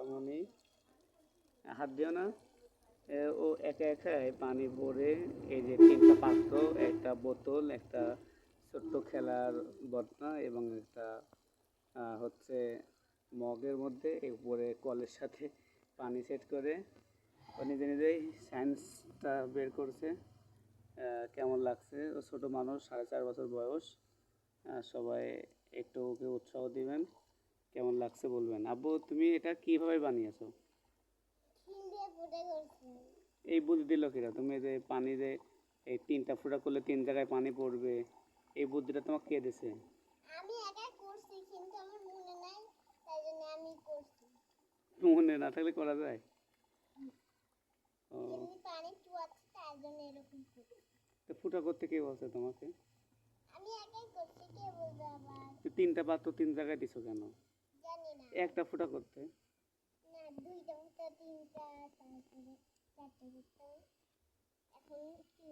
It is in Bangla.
খালামণি হাত দিও না। ও একা একাই পানি ভরে এই যে তিনটা পাত্র, একটা বোতল, একটা ছোট্ট খেলার বদনা এবং একটা হচ্ছে মগের মধ্যে উপরে কলের সাথে পানি সেট করে। ও নিজে নিজেই সায়েন্সটা বের করছে। কেমন লাগছে? ও ছোটো মানুষ, সাড়ে চার বছর বয়স। সবাই একটু ওকে উৎসাহ দিবেন। কেমন লাগছে বলবেন? আব্বু তুমি এটা কীভাবে বানিয়েছো? এই বুদ্ধি দিল কিরা? তুমি যে পানি যে এই তিনটা ফুটা করলে তিন জায়গায় পানি পড়বে এই বুদ্ধিটা তোমাকে কে দিছে? আমি একাই করছি কিন্তু আমার মনে নাই তাই জন্য আমি করছি। মনে না থাকলে করা যায়? ও। এমনি পানি চুয়াচ্ছে তার জন্য এরকম তো ফুটা করতে কে বলছে তোমাকে? আমি একাই করছি কে বলবে আবার? তো তিনটা পাত্র তিন জায়গায় দিছো কেন? একটা ফুটা করতে।